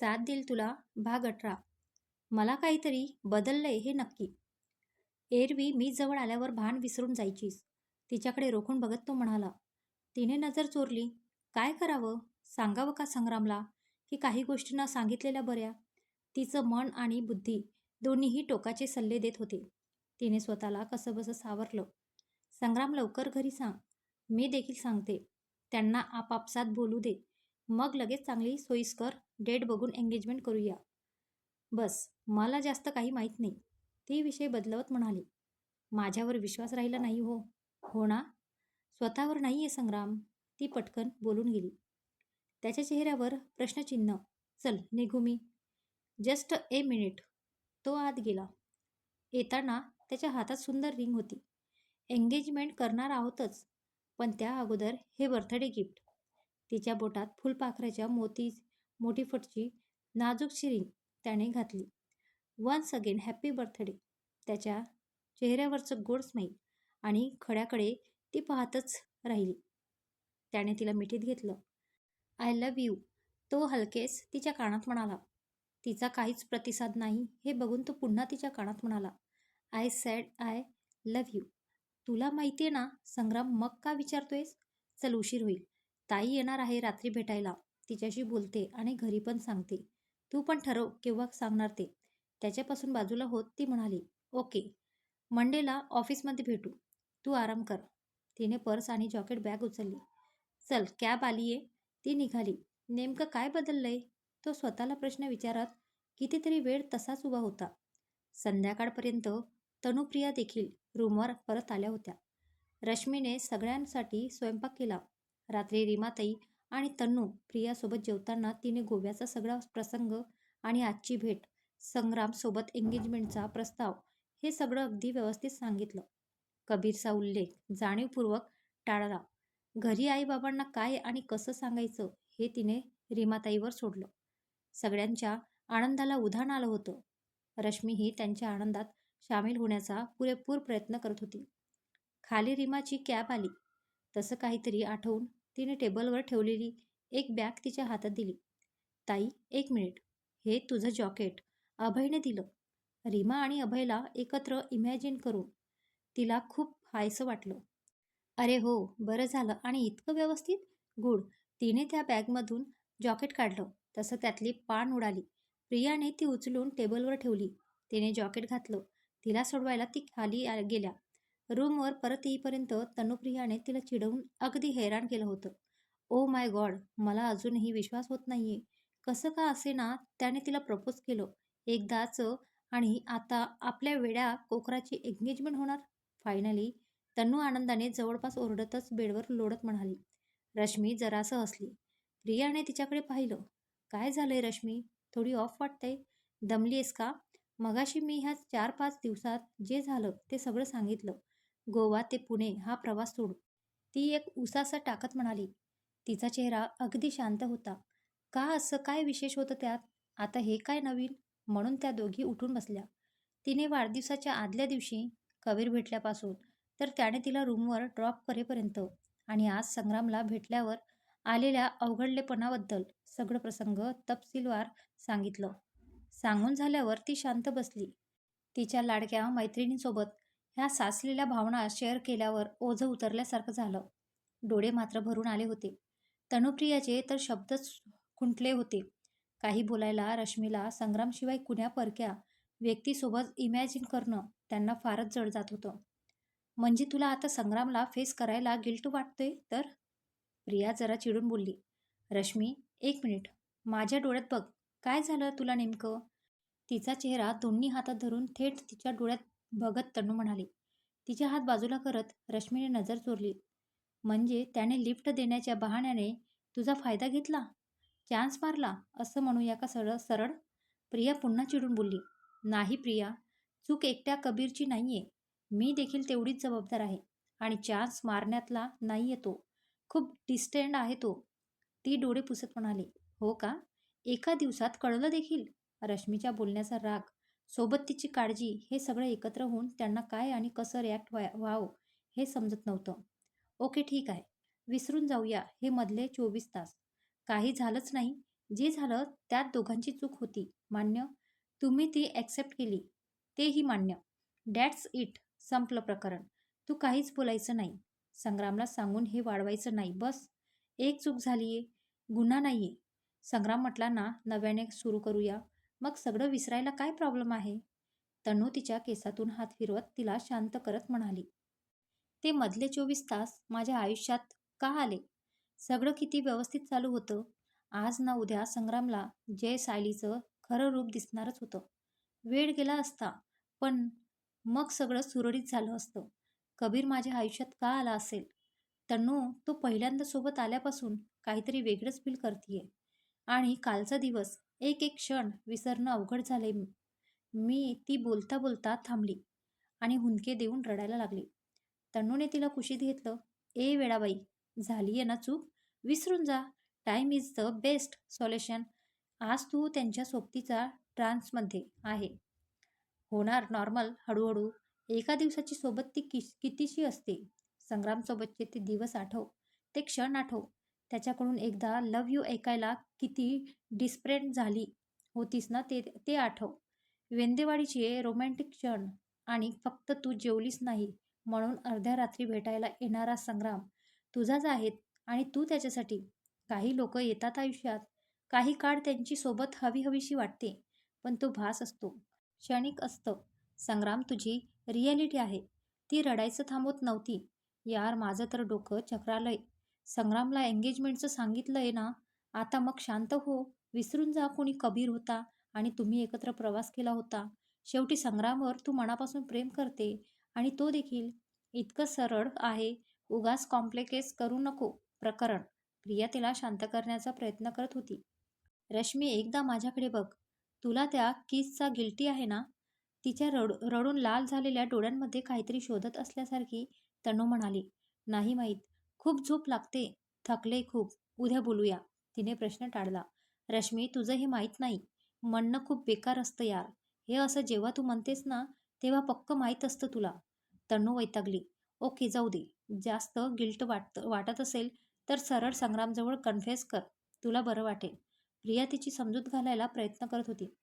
साथ देईल तुला भाग अठरा. मला काहीतरी बदललंय हे नक्की. एरवी मी जवळ आल्यावर भान विसरून जायचीस. तिच्याकडे रोखून बघत तो म्हणाला तिने नजर चोरली. काय करावं? सांगावं का संग्रामला? की काही गोष्टींना सांगितलेल्या बऱ्या? तिचं मन आणि बुद्धी दोन्हीही टोकाचे सल्ले देत होते. तिने स्वतःला कसंबसं सावरलं. संग्राम लवकर घरी सांग. मी देखील सांगते. त्यांना आपापसात बोलू दे. मग लगेच चांगली सोयीस्कर डेट बघून एंगेजमेंट करूया. बस मला जास्त काही माहीत नाही. ती विषय बदलवत म्हणाली. माझ्यावर विश्वास राहिला नाही हो. हो ना? स्वतःवर नाही आहे संग्राम. ती पटकन बोलून गेली. त्याच्या चेहऱ्यावर प्रश्नचिन्ह. चल निघू मी. Just a minute. तो आत गेला. येताना त्याच्या हातात सुंदर रिंग होती. एंगेजमेंट करणार आहोतच. पण त्या अगोदर हे बर्थडे गिफ्ट तिच्या बोटात फुलपाखराच्या मोती मोठी फटची नाजूक शिरिंग त्याने घातली. Once again happy birthday. त्याच्या चेहऱ्यावरचं गोड स्माईल आणि खड्याकडे ती पाहतच राहिली. त्याने तिला मिठीत घेतलं. I love you. तो हलकेच तिच्या कानात म्हणाला. तिचा काहीच प्रतिसाद नाही हे बघून तो पुन्हा तिच्या कानात म्हणाला. I said I love you. तुला माहिती आहे ना संग्राम मग का विचारतोयस? चल उशीर होईल. ताई येणार आहे रात्री भेटायला. तिच्याशी बोलते आणि घरी पण सांगते. तू पण ठरव केव्हा सांगणार ते. त्याच्यापासून बाजूला होत ती म्हणाली ओके. मंडेला ऑफिसमध्ये भेटू. तू आराम कर. तिने पर्स आणि जॉकेट बॅग उचलली. चल कॅब आली आहे ती निघाली. नेमकं काय बदललंय? तो स्वतःला प्रश्न विचारत कितीतरी वेळ तसाच उभा होता. संध्याकाळपर्यंत तनुप्रिया देखील रूमवर परत आल्या होत्या. रश्मीने सगळ्यांसाठी स्वयंपाक केला. रात्री रीमाताई आणि तन्नू प्रियासोबत जेवताना तिने गोव्याचा सगळा प्रसंग आणि आजची भेट संग्रामसोबत एंगेजमेंटचा प्रस्ताव हे सगळं अगदी व्यवस्थित सांगितलं. कबीरचा उल्लेख जाणीवपूर्वक टाळला. घरी आईबाबांना काय आणि कसं सांगायचं हे तिने रीमाताईवर सोडलं. सगळ्यांच्या आनंदाला उधाण आलं होतं. रश्मीही त्यांच्या आनंदात सामील होण्याचा पुरेपूर प्रयत्न करत होती. खाली रीमाची कॅब आली. तसं काहीतरी आठवून तिने टेबलवर ठेवलेली एक बॅग तिच्या हातात दिली. ताई एक मिनिट. हे तुझं जॉकेट. अभयने दिलं. रीमा आणि अभयला एकत्र इमॅजिन करून तिला खूप हायसं वाटलं. अरे हो बरं झालं. आणि इतकं व्यवस्थित? गुड. तिने त्या बॅगमधून जॉकेट काढलं. तसं त्यातली पान उडाली. प्रियाने ती उचलून टेबलवर ठेवली. तिने जॉकेट घातलं. तिला सोडवायला ती खाली गेल्या. रूमवर परत येईपर्यंत तनुप्रियाने तिला चिडवून अगदी हैराण केलं होतं. ओ माय गॉड मला अजूनही विश्वास होत नाहीये. कसं का असे ना त्याने तिला प्रपोज केलं. एकदाच आणि आता आपल्या वेड्या कोकराची एंगेजमेंट होणार? फायनली तन्नू आनंदाने जवळपास ओरडतच बेडवर लोडत म्हणाली. रश्मी जरासं हसली. प्रियाने तिच्याकडे पाहिलं. काय झालंय रश्मी? थोडी ऑफ वाटतंय. आहेस का? मगाशी मी ह्या चार पाच दिवसात जे झालं ते सगळं सांगितलं. गोवा ते पुणे हा प्रवास सोडू ती एक उसासा टाकत म्हणाली. तिचा चेहरा अगदी शांत होता. का असं? काय विशेष होतं त्यात? आता हे काय नवीन? म्हणून त्या दोघी उठून बसल्या. तिने वाढदिवसाच्या आदल्या दिवशी कबीर भेटल्यापासून तर त्याने तिला रूमवर ड्रॉप करेपर्यंत आणि आज संग्रामला भेटल्यावर आलेल्या अवघडलेपणाबद्दल सगळं प्रसंग तपशीलवार सांगितलं. सांगून झाल्यावर ती शांत बसली. तिच्या लाडक्या मैत्रिणींसोबत ह्या साचलेल्या भावना शेअर केल्यावर ओझं उतरल्यासारखं झालं. डोळे मात्र भरून आले होते. तनुप्रियाचे तर शब्दच खुंटले होते. काही बोलायला रश्मीला संग्रामशिवाय कुण्या परक्या व्यक्तीसोबत इमॅजिन करणं त्यांना फारच जड जात होतं. म्हणजे तुला आता संग्रामला फेस करायला गिल्ट वाटतोय तर? प्रिया जरा चिडून बोलली. रश्मी एक मिनिट माझ्या डोळ्यात बघ. काय झालं तुला नेमकं? तिचा चेहरा दोन्ही हातात धरून थेट तिच्या डोळ्यात भगत तनू म्हणाली तिचे हात बाजूला करत रश्मीने नजर चोरली. म्हणजे त्याने लिफ्ट देण्याच्या बहाण्याने तुझा फायदा घेतला? चान्स मारला? असं म्हणूया का सरळ सरळ? प्रिया पुन्हा चिडून बोलली नाही प्रिया चूक एकट्या कबीरची नाहीये. मी देखील तेवढीच जबाबदार आहे आणि चान्स मारण्यातला नाही तो. खूप डिस्टंड आहे तो. ती डोळे पुसत म्हणाली हो का? एका दिवसात कळलं देखील? रश्मीच्या बोलण्याचा राग सोबत तिची काळजी हे सगळं एकत्र होऊन त्यांना काय आणि कसं रिॲक्ट व्हा व्हावं हे समजत नव्हतं. ओके ठीक आहे. विसरून जाऊया हे मधले चोवीस तास. काही झालंच नाही. जे झालं त्यात दोघांची चूक होती. मान्य? तुम्ही ती ॲक्सेप्ट केली. तेही मान्य. डॅट्स इट संपलं प्रकरण. तू काहीच बोलायचं नाही. संग्रामला सांगून हे वाढवायचं नाही. बस. एक चूक झालीये. गुन्हा नाहीये. संग्राम म्हटला ना नव्याने सुरू करूया. मग सगळं विसरायला काय प्रॉब्लेम आहे? तनू तिच्या केसातून हात फिरवत तिला शांत करत म्हणाली ते मधले चोवीस तास माझ्या आयुष्यात का आले? सगळं किती व्यवस्थित चालू होतं? आज ना उद्या संग्रामला जय सायलीचं खरं रूप दिसणारच होतं. वेळ गेला असता पण मग सगळं सुरळीत झालं असतं. कबीर माझ्या आयुष्यात का आला असेल? तन्नू तो पहिल्यांदा सोबत आल्यापासून काहीतरी वेगळंच फील करतीये. आणि कालचा दिवस एक एक क्षण विसरणं अवघड झाले मी ती बोलता बोलता थांबली आणि हुंदके देऊन रडायला लागली. तन्नूने तिला कुशीत घेतलं. ए वेळाबाई झाली आहे ना चूक? विसरून जा. Time is the best solution आज तू त्यांच्या सोबतीचा ट्रान्समध्ये आहे. होणार नॉर्मल हळूहळू. एका दिवसाची सोबत ती कि कितीशी असते? संग्रामसोबतचे ते दिवस आठव. ते क्षण आठव. त्याच्याकडून एकदा लव यू ऐकायला किती डिस्प्रेंट झाली होतीस ना ते ते आठव. वेंदेवाडीचे रोमॅन्टिक क्षण आणि फक्त तू जेवलीस नाही म्हणून अर्ध्या रात्री भेटायला येणारा संग्राम तुझाच आहेत आणि तू त्याच्यासाठी. काही लोक येतात आयुष्यात काही काळ त्यांची सोबत हवी हवीशी वाटते पण तो भास असतो क्षणिक असतं. संग्राम तुझी रिॲलिटी आहे. ती रडायचं थांबवत नव्हती. यार माझं तर डोकं चक्रालय. संग्रामला एंगेजमेंटचं सांगितलं आहे ना आता मग शांत हो विसरून जा कोणी कबीर होता आणि तुम्ही एकत्र प्रवास केला होता. शेवटी संग्रामवर तू मनापासून प्रेम करते आणि तो देखील इतकं सरळ आहे उगाच कॉम्प्लिकेस करू नको प्रकरण. प्रिया तिला शांत करण्याचा प्रयत्न करत होती. रश्मी एकदा माझ्याकडे बघ. तुला त्या किसचा गिल्टी आहे ना? तिच्या रड रडून लाल झालेल्या डोळ्यांमध्ये काहीतरी शोधत असल्यासारखी तनू म्हणाली. नाही माहीत. खूप झोप लागते. थकले खूप. उद्या बोलूया. तिने प्रश्न टाळला. रश्मी तुझं हे माहीत नाही. म्हणणं खूप बेकार असतं यार. हे असं जेव्हा तू म्हणतेस ना तेव्हा पक्क माहीत असतं तुला. तनू वैतागली. ओके जाऊ दे. जास्त गिल्ट वाटत वाटत असेल तर सरळ संग्रामजवळ कन्फेस कर. तुला बरं वाटेल. प्रिया तिची समजूत घालायला प्रयत्न करत होती.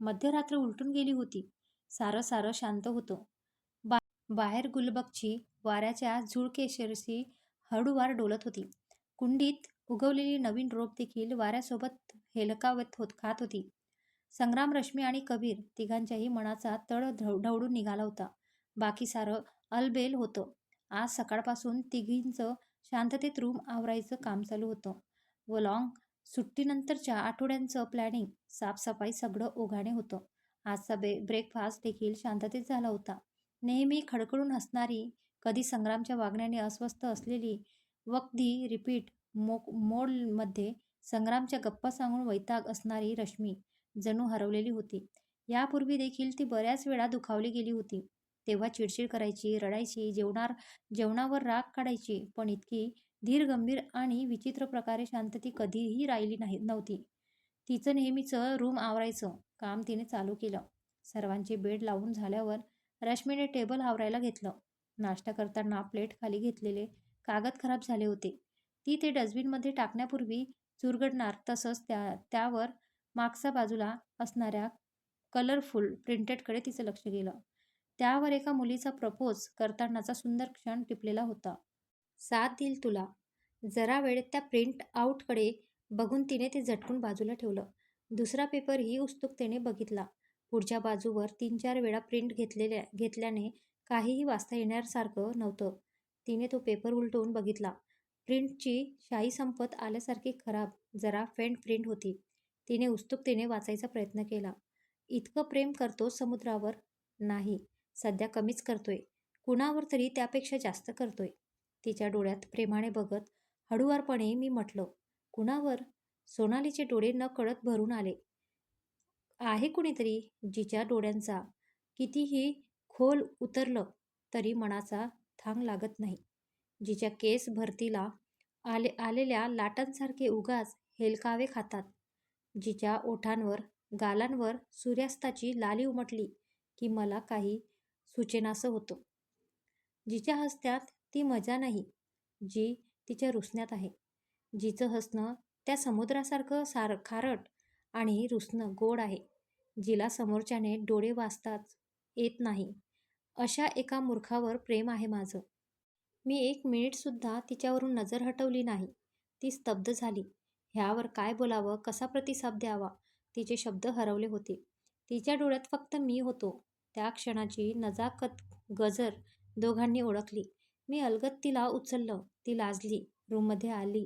मध्यरात्र उलटून गेली होती. सारं सारं शांत होतं. बा बाहेर गुलबगची वाऱ्याच्या झुळकेशरशी हळूवार डोलत होती. कुंडीत उगवलेली नवीन रोप देखील वाऱ्यासोबत हेलकावत होत खात होती. संग्राम रश्मी आणि कबीर तिघांच्याही मनाचा तळ ढवळून निघाला होता. बाकी सारं अलबेल होतं. आज सकाळपासून तिघींचं शांततेत रूम आवरायचं काम चालू होतं. व लॉंग सुट्टीनंतरच्या आठवड्यांचं प्लॅनिंग साफसफाई सगळं ओघाणे होतं. आजचा बे ब्रेकफास्ट देखील शांततेत झाला होता. नेहमी खडखडून हसणारी कधी संग्रामच्या वागण्याने अस्वस्थ असलेली वक्दी रिपीट मो मोडमध्ये संग्रामच्या गप्पा सांगून वैताग असणारी रश्मी जणू हरवलेली होती. यापूर्वी देखील ती बऱ्याच वेळा दुखावली गेली होती. तेव्हा चिडचिड करायची रडायची जेवणार जेवणावर राग काढायची पण इतकी धीर गंभीर आणि विचित्र प्रकारे शांत ती कधीही राहिली नाही नव्हती. तिचं नेहमीचं रूम आवरायचं काम तिने चालू केलं. सर्वांचे बेड लावून झाल्यावर रश्मीने टेबल आवरायला घेतलं. नाश्ता करताना प्लेट खाली घेतलेले कागद खराब झाले होते. ती ते डस्टबिनमध्ये टाकण्यापूर्वी चुरगडणार तसंच त्या त्यावर मागच्या बाजूला असणाऱ्या कलरफुल प्रिंटेडकडे तिचं लक्ष गेलं. त्यावर एका मुलीचा प्रपोज करतानाचा सुंदर क्षण टिपलेला होता. साथ देईल तुला. जरा वेळ त्या प्रिंट आऊटकडे बघून तिने ते झटकून बाजूला ठेवलं. दुसरा पेपरही उत्सुकतेने बघितला. पुढच्या बाजूवर तीन चार वेळा प्रिंट घेतलेल्या घेतल्याने काहीही वाचता येण्यासारखं नव्हतं. तिने तो पेपर उलटवून बघितला. प्रिंटची शाई संपत आल्यासारखी खराब जरा फेंट प्रिंट होती. तिने उत्सुकतेने वाचायचा प्रयत्न केला. इतकं प्रेम करतो समुद्रावर? नाही. सध्या कमीच करतोय. कुणावर तरी त्यापेक्षा जास्त करतोय. तिच्या डोळ्यात प्रेमाने बघत हळुवारपणे मी म्हटलं कुणावर? सोनालीचे डोळे न कळत भरून आले. आहे कुणीतरी जिच्या डोळ्यांचा. कितीही खोल उतरलं तरी मनाचा थांग लागत नाही. जिच्या केस भरतीला आले आलेल्या लाटांसारखे उगाच हेलकावे खातात. जिच्या ओठांवर गालांवर सूर्यास्ताची लाली उमटली की मला काही सुचेनासं होतं. जिच्या हसत्यात ती मजा नाही जी तिच्या रुसण्यात आहे. जिचं हसणं त्या समुद्रासारखं सार खारट आणि रुसणं गोड आहे. जिला समोरच्याने डोळे वाचताच येत नाही. अशा एका मूर्खावर प्रेम आहे माझं. मी एक मिनिटसुद्धा तिच्यावरून नजर हटवली नाही. ती स्तब्ध झाली. ह्यावर काय बोलावं कसा प्रतिसाद द्यावा? तिचे शब्द हरवले होते. तिच्या डोळ्यात फक्त मी होतो. त्या क्षणाची नजाकत गजर दोघांनी ओळखली. मी अलगत तिला उचललं. ती लाजली. रूममध्ये आली.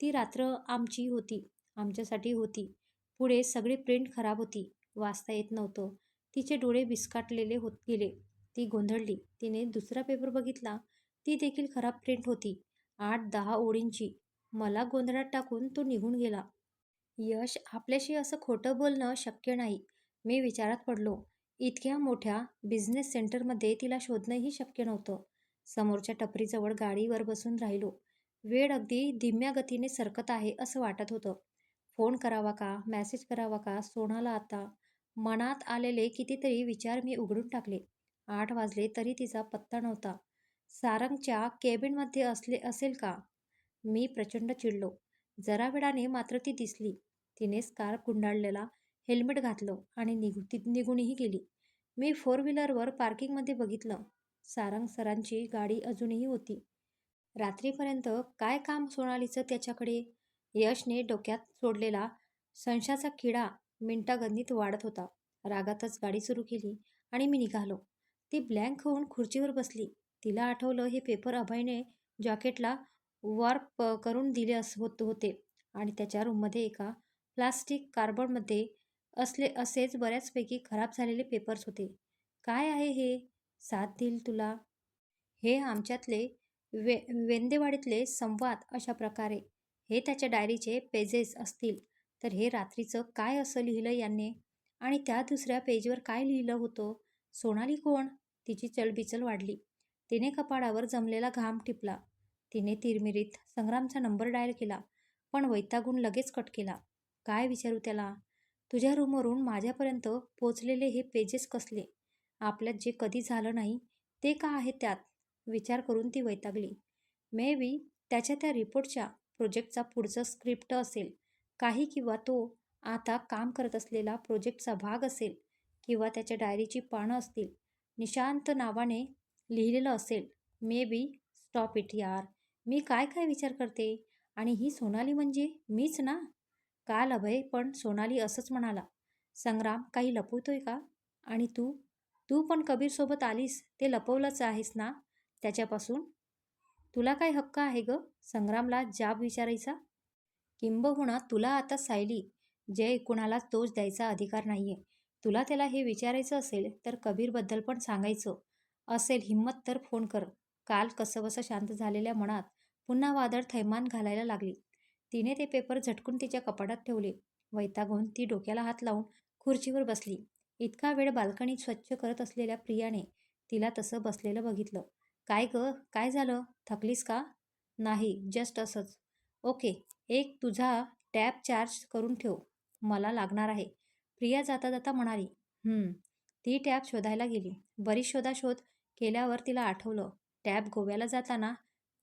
ती रात्र आमची होती. आमच्यासाठी होती. पुढे सगळी प्रिंट खराब होती. वाचता येत नव्हतं. तिचे डोळे विस्काटलेले होत गेले. ती गोंधळली. तिने दुसरा पेपर बघितला. ती देखील खराब प्रिंट होती. आठ दहा ओळींची. मला गोंधळात टाकून तो निघून गेला. यश आपल्याशी असं खोटं बोलणं शक्य नाही. मी विचारात पडलो. इतक्या मोठ्या बिझनेस सेंटरमध्ये तिला शोधणंही शक्य नव्हतं. समोरच्या टपरीजवळ गाडीवर बसून राहिलो. वेळ अगदी धीम्या गतीने सरकत आहे असं वाटत होतं. फोन करावा का? मेसेज करावा का? सोनाला आता मनात आलेले कितीतरी विचार मी उघडून टाकले. आठ वाजले तरी तिचा पत्ता नव्हता. सारंगच्या केबिनमध्ये असले असेल का? मी प्रचंड चिडलो. जरा वेळाने मात्र ती दिसली. तिने स्कार्फ गुंडाळलेला हेल्मेट घातलं आणि निघू ती निघूनही गेली. मी फोर व्हीलरवर पार्किंगमध्ये बघितलं. सारंग सरांची गाडी अजूनही होती. रात्रीपर्यंत काय काम सोनालीचं त्याच्याकडे? यशने डोक्यात सोडलेला संशाचा किडा मिनटागणित वाढत होता. रागातच गाडी सुरू केली आणि मी निघालो. ती ब्लँक होऊन खुर्चीवर बसली. तिला आठवलं हे पेपर अभयने जॉकेटला वॉर्प करून दिले अस होत होते आणि त्याच्या रूममध्ये एका प्लास्टिक कार्बनमध्ये असले असेच बऱ्याचपैकी खराब झालेले पेपर्स होते. काय आहे हे? साथ देईल तुला? हे आमच्यातले वे वेंदेवाडीतले संवाद अशा प्रकारे. हे त्याच्या डायरीचे पेजेस असतील. तर हे रात्रीचं काय असं लिहिलं यांनी? आणि त्या दुसऱ्या पेजवर काय लिहिलं होतं? सोनाली कोण? तिची चलबिचल वाढली. तिने कपाडावर जमलेला घाम टिपला. तिने तिरमिरीत संग्रामचा नंबर डायल केला पण वैतागून लगेच कट केला. काय विचारू त्याला? तुझ्या रूमवरून माझ्यापर्यंत पोचलेले हे पेजेस कसले? आपल्यात जे कधी झालं नाही ते का आहे त्यात? विचार करून ती वैतागली. मे बी त्याच्या त्या रिपोर्टच्या प्रोजेक्टचा पुढचं स्क्रिप्ट असेल. काही किंवा तो आता काम करत असलेला प्रोजेक्टचा भाग असेल किंवा त्याच्या डायरीची पानं असतील. निशांत नावाने लिहिलेलं असेल. May be. स्टॉप इट यार. मी काय काय विचार करते? आणि ही सोनाली म्हणजे मीच ना? काल अभय पण सोनाली असंच म्हणाला. संग्राम काही लपवतोय का? आणि तू? तू पण कबीरसोबत आलीस. ते लपवलंच आहेस ना? त्याच्यापासून? तुला काय हक्क आहे ग? संग्रामला जाब विचारायचा? किंबहुना तुला आता सायली. जय कुणाला तोच द्यायचा अधिकार नाहीये. तुला त्याला हे विचारायचं असेल तर कबीरबद्दल पण सांगायचं. असेल हिंमत तर फोन कर. काल कसंबसं शांत झालेल्या मनात पुन्हा वादळ थैमान घालायला लागली. तिने ते पेपर झटकून तिच्या कपाटात ठेवले. वैतागून ती डोक्याला हात लावून खुर्चीवर बसली. इतका वेळ बाल्कनीत स्वच्छ करत असलेल्या प्रियाने तिला तसं बसलेलं बघितलं. काय ग? काय झालं? थकलीस का? नाही जस्ट असंच. ओके एक तुझा टॅब चार्ज करून ठेव. मला लागणार आहे. प्रिया जाता जाता म्हणाली ती टॅब शोधायला गेली. बरीच शोधाशोध केल्यावर तिला आठवलं. टॅब गोव्याला जाताना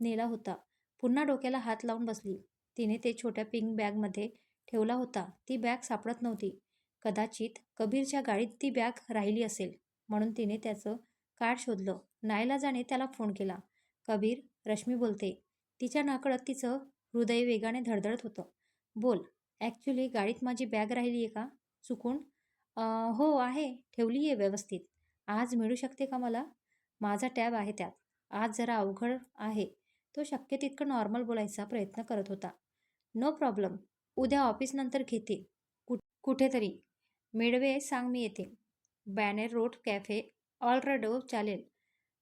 नेला होता. पुन्हा डोक्याला हात लावून बसली. तिने ते छोट्या पिंक बॅगमध्ये ठेवला होता. ती बॅग सापडत नव्हती. कदाचित कबीरच्या गाडीत ती बॅग राहिली असेल म्हणून तिने त्याचं कार्ड शोधलं. नाईलाजाने त्याला फोन केला. कबीर रश्मी बोलते तिच्या नाकडत तिचं हृदय वेगाने धडधडत होतं. बोल ॲक्च्युली गाडीत माझी बॅग राहिली आहे का? चुकून? हो आहे. ठेवली आहे व्यवस्थित. आज मिळू शकते का मला? माझा टॅब आहे त्यात. आज जरा अवघड आहे. तो शक्य तितकं नॉर्मल बोलायचा प्रयत्न करत होता. No problem. उद्या ऑफिसनंतर घेते. कुठ कुठेतरी. मिडवे सांग मी येते. Banner road cafe. ऑलरेडो चालेल.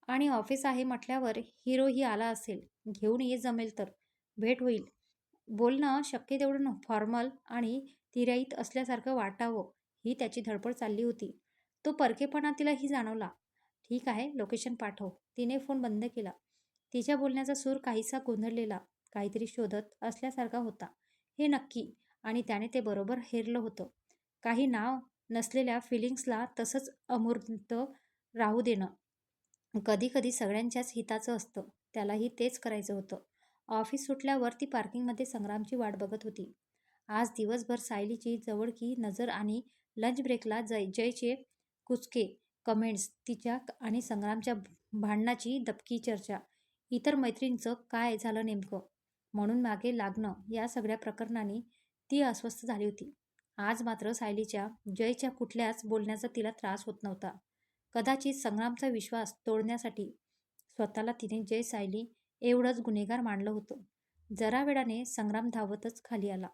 आणि ऑफिस आहे म्हटल्यावर हिरोही आला असेल. घेऊन ये जमेल तर. भेट होईल. बोलणं शक्य तेवढं फॉर्मल आणि तिराईत असल्यासारखं वाटावं ही त्याची धडपड चालली होती. तो परकेपणा तिलाही जाणवला. ठीक आहे लोकेशन पाठव. तिने फोन बंद केला. तिच्या बोलण्याचा सूर काहीसा गोंधळलेला काहीतरी शोधत असल्यासारखा होता. हे नक्की. आणि त्याने ते बरोबर हेरलं होतं. काही नाव नसलेल्या फिलिंग्सला तसंच अमूर्त राहू देणं. कधी कधी सगळ्यांच्याच हिताचं असतं. त्यालाही तेच करायचं होतं. ऑफिस सुटल्यावर ती पार्किंगमध्ये संग्रामची वाट बघत होती. आज दिवसभर सायलीची जवळकी नजर आणि लंच ब्रेकला जय जयचे कुचके कमेंट्स तिच्या आणि संग्रामच्या भांडणाची दबकी चर्चा. इतर मैत्रिणींचं काय झालं नेमकं? म्हणून मागे लागणं या सगळ्या प्रकरणाने ती अस्वस्थ झाली होती. आज मात्र सायलीच्या जयच्या कुठल्याच बोलण्याचा तिला त्रास होत नव्हता. कदाचित संग्रामचा विश्वास तोडण्यासाठी स्वतःला तिने जय सायली एवढंच गुन्हेगार मानलं होतं. जरा वेळाने संग्राम धावतच खाली आला.